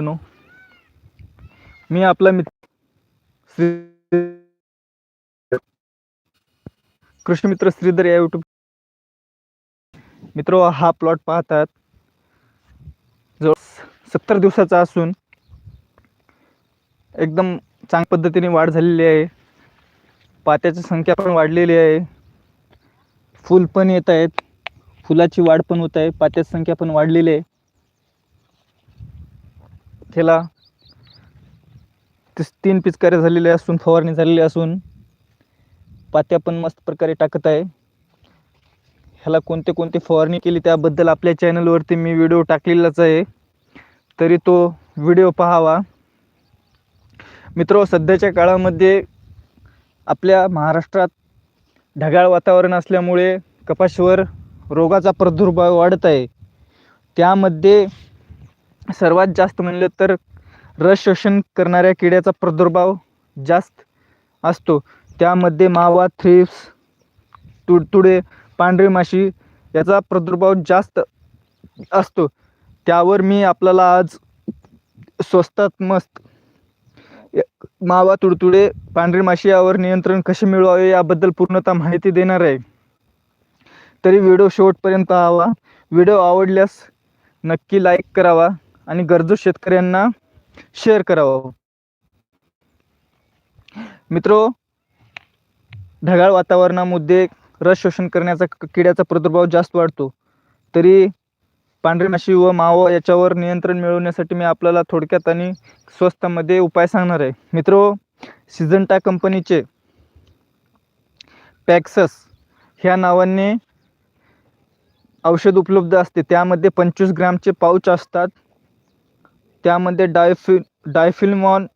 No मी आपला मित्र श्री कृष्ण मित्र श्रीधर या युट्यूब मित्र हा प्लॉट पाहतात. जो सत्तर दिवसाचा असून एकदम चांगल्या पद्धतीने वाढ झालेली आहे. पात्याची संख्या पण वाढलेली आहे. फुल पण येत आहेत. फुलाची वाढ पण होत आहे. पात्याची संख्या पण वाढलेली आहे. ह्याला तीन पिचकारे झालेले असून फवारणी झालेली असून पात्या पण मस्त प्रकारे टाकत आहे. ह्याला कोणते कोणते फवारणी केली त्याबद्दल आपल्या चॅनलवरती मी व्हिडिओ टाकलेलाच आहे. तरी तो व्हिडिओ पाहावा. मित्र सध्याच्या काळामध्ये आपल्या महाराष्ट्रात ढगाळ वातावरण असल्यामुळे कपाशीवर रोगाचा प्रादुर्भाव वाढत आहे. त्यामध्ये सर्वात जास्त म्हणलं तर रस शोषण करणाऱ्या किड्याचा प्रादुर्भाव जास्त असतो. त्यामध्ये मावा थ्रिप्स तुडतुडे पांढरी माशी याचा प्रादुर्भाव जास्त असतो. त्यावर मी आपल्याला आज स्वस्तात मस्त य- मावा तुडतुडे पांढरी माशी यावर नियंत्रण कसे मिळवावे याबद्दल पूर्णतः माहिती देणार आहे. तरी व्हिडिओ शेवटपर्यंत हवा व्हिडिओ आवडल्यास नक्की लाईक करावा. आणि गरजू शेतकऱ्यांना शेअर करावा. मित्रो ढगाळ वातावरणामध्ये रस शोषण करण्याचा किड्याचा प्रादुर्भाव जास्त वाढतो. तरी पांढरी माशी व मावा याच्यावर नियंत्रण मिळवण्यासाठी मी आपल्याला थोडक्यात आणि स्वस्तामध्ये उपाय सांगणार आहे. मित्रो सिजंटा कंपनीचे पॅक्सस ह्या नावाने औषध उपलब्ध असते. त्यामध्ये पंचवीस ग्रामचे पाऊच असतात. त्यामध्ये डायफि डायफिल्मॉन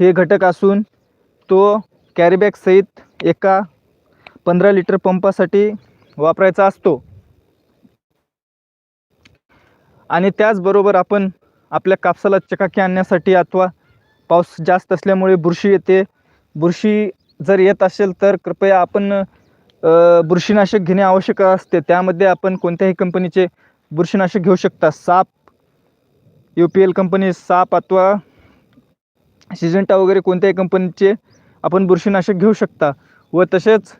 हे घटक असून तो कॅरीबॅगसहित एका पंधरा लिटर पंपासाठी वापरायचा असतो. आणि त्याचबरोबर आपण आपल्या कापसाला चकाकी आणण्यासाठी अथवा पाऊस जास्त असल्यामुळे बुरशी येते. बुरशी जर येत असेल तर कृपया आपण बुरशीनाशक घेणे आवश्यक असते. त्यामध्ये आपण कोणत्याही कंपनीचे बुरशीनाशक घेऊ शकता. साप यू पी एल कंपनी साप अथवा सिजंटा वगैरे कोणत्याही कंपनीचे आपण बुरशीनाशक घेऊ शकता. व तसेच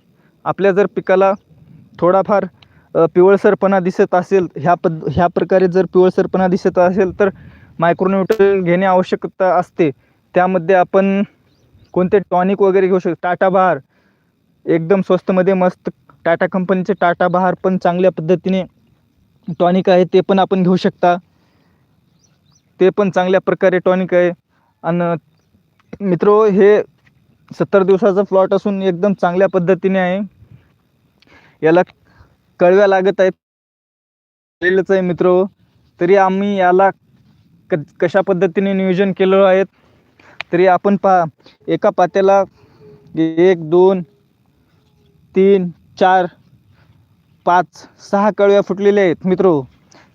आपल्या जर पिकाला थोडाफार पिवळसरपणा दिसत असेल ह्या पद ह्या प्रकारे जर पिवळसरपणा दिसत असेल तर मायक्रोन्यूट्रल घेणे आवश्यकता असते. त्यामध्ये आपण कोणते टॉनिक वगैरे घेऊ शकतो. टाटा बहार एकदम स्वस्तमध्ये मस्त टाटा कंपनीचे टाटा बहार पण चांगल्या पद्धतीने टॉनिक आहे ते पण आपण घेऊ शकता. ते पण चांगल्या प्रकारे टॉनिक आहे. आणि मित्रो हे सत्तर दिवसाचा प्लॉट असून एकदम चांगल्या पद्धतीने आहे. याला कळव्या लागत आहेत. केलेलंच आहे मित्र. तरी आम्ही याला क कशा पद्धतीने नियोजन केलं आहे तरी आपण पहा. एका पात्याला एक दोन तीन चार पाच सहा कळव्या फुटलेल्या आहेत मित्रो.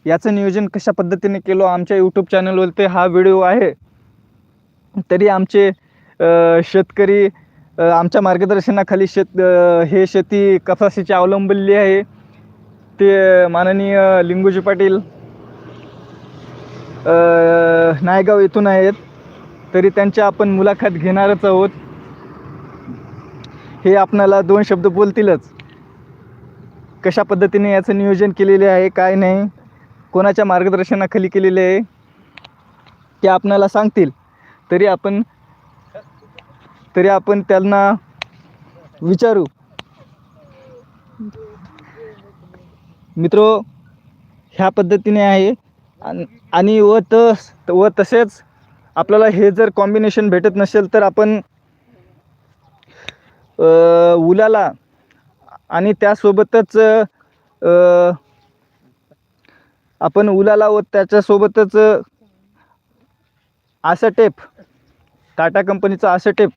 याचं नियोजन कशा पद्धतीने केलो आमच्या यूट्यूब चॅनलवरती हा व्हिडिओ आहे. तरी आमचे शेतकरी आमच्या मार्गदर्शनाखाली शेत हे शेती कपाशीची अवलंबलेली आहे. ते माननीय लिंगूजी पाटील नायगाव येथून आहेत. तरी त्यांच्या आपण मुलाखत घेणारच आहोत. हे आपणाला दोन शब्द बोलतीलच. कशा पद्धतीने याचं नियोजन केलेले आहे काय नाही कोणाच्या मार्गदर्शनाखाली केलेले आहे ते आपणाला सांगतील. तरी आपण तरी आपण त्यांना विचारू. मित्रो ह्या पद्धतीने आहे. आणि व तस व तसेच आपल्याला हे जर कॉम्बिनेशन भेटत नसेल तर आपण उलाला आणि त्यासोबतच आपण उलाला व त्याच्यासोबतच आशा टेप टाटा कंपनीचं आशा टेप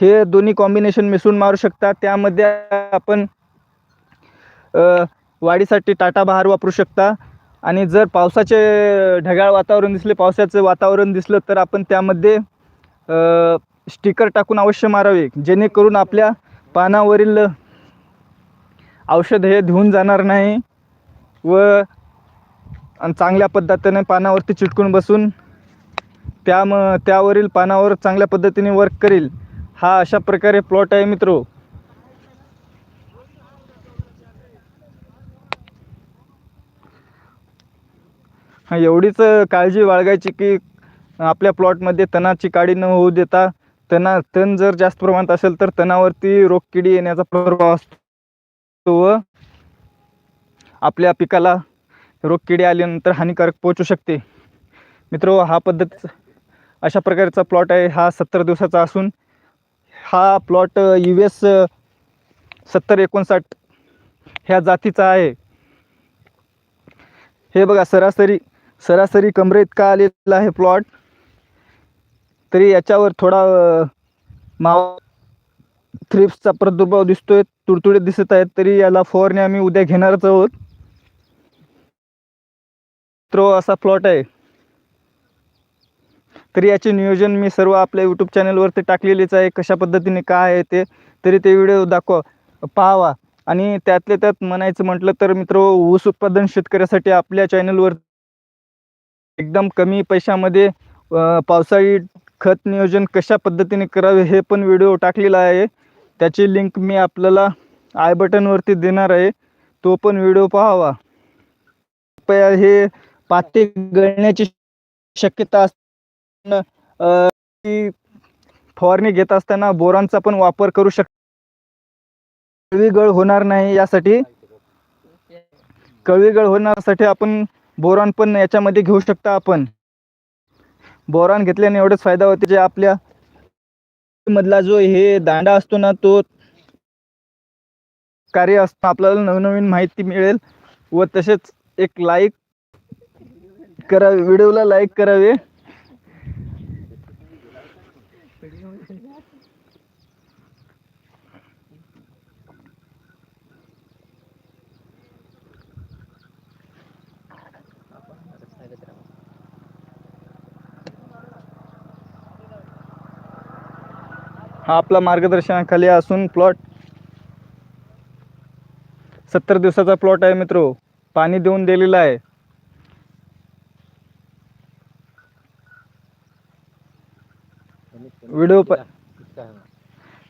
हे दोन्ही कॉम्बिनेशन मिसळून मारू शकता त्यामध्ये आपण वाढीसाठी टाटा बहार वापरू शकता. आणि जर पावसाचे ढगाळ वातावरण दिसले पावसाचं वातावरण दिसलं तर आपण त्यामध्ये स्टिकर टाकून अवश्य मारावे जेणेकरून आपल्या पानावरील औषध हे धुवून जाणार नाही व आणि चांगल्या पद्धतीने पानावरती चिटकून बसून त्या म त्यावरील पानावर चांगल्या पद्धतीने वर्क करेल. हा अशा प्रकारे प्लॉट आहे मित्रो. हा एवढीच काळजी बाळगायची की आपल्या प्लॉटमध्ये तणाची काळी न होऊ देता तना तण जर जास्त प्रमाणात असेल तर तणावरती रोगकिडी येण्याचा प्रभाव असतो व आपल्या पिकाला रोगकिडी आल्यानंतर हानिकारक पोहोचू शकते. मित्रो हा पद्धत अशा प्रकारचा प्लॉट आहे. हा सत्तर दिवसाचा असून हा प्लॉट यू एस सत्तर एकोणसाठ ह्या जातीचा आहे. हे बघा सरासरी सरासरी कमरेत का आलेला आहे प्लॉट तरी याच्यावर थोडा अ, माव थ्रिप्सचा प्रादुर्भाव दिसतोय तुडतुडे दिसत आहेत. तरी याला फवारणी आम्ही उद्या घेणारच आहोत. रो असा प्लॉट आहे. तरी याचे नियोजन मी सर्व आपल्या यूट्यूब चॅनलवरती टाकलेलेच आहे. कशा पद्धतीने काय आहे ते तरी ते व्हिडिओ दाखवा पाहावा. आणि त्यातल्या त्यात म्हणायचं म्हटलं तर मित्र ऊस उत्पादन शेतकऱ्यासाठी आपल्या चॅनलवर एकदम कमी पैशामध्ये पावसाळी खत नियोजन कशा पद्धतीने करावे हे पण व्हिडिओ टाकलेला आहे. त्याची लिंक मी आपल्याला आय बटनवरती देणार आहे. तो पण व्हिडिओ पाहावा. कृपया हे पाते गळण्याची शक्यता असताना फवारणी घेत असताना बोरांचा पण वापर करू शक कळवीगळ होणार नाही यासाठी कळवीगळ होण्यासाठी आपण बोरान पण याच्यामध्ये घेऊ शकता आपण. बोरान घेतल्याने एवढंच फायदा होते जे आपल्या मधला जो हे दांडा असतो ना तो कार्य असतो आपल्याला नवनवीन माहिती मिळेल व तसेच एक लाईक करावे व्हिडिओला लाईक करावे. हा आपला मार्गदर्शनाखाली असून प्लॉट सत्तर दिवसाचा प्लॉट आहे मित्रो. पाणी देऊन दिलेला आहे. व्हिडिओ प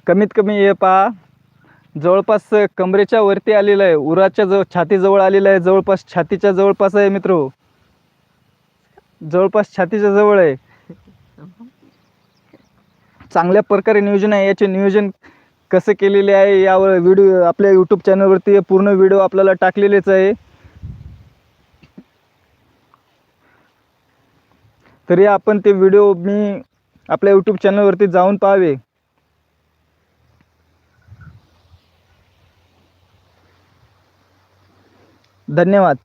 कमीत कमी हे पहा. जवळपास कमरेच्या वरती आलेलं आहे. उराच्या जवळ छातीजवळ आलेलं आहे. जवळपास छातीच्या जवळपास आहे मित्रो. जवळपास छातीच्या जवळ आहे. चांगल्या प्रकारे नियोजन आहे. याचे नियोजन कसं केलेले आहे यावर व्हिडिओ आपल्या यूट्यूब चॅनलवरती हे पूर्ण व्हिडिओ आपल्याला टाकलेलेच आहे. तरी आपण ते व्हिडिओ मी आपल्या यूट्यूब चॅनलवरती जाऊन पाहावे. धन्यवाद.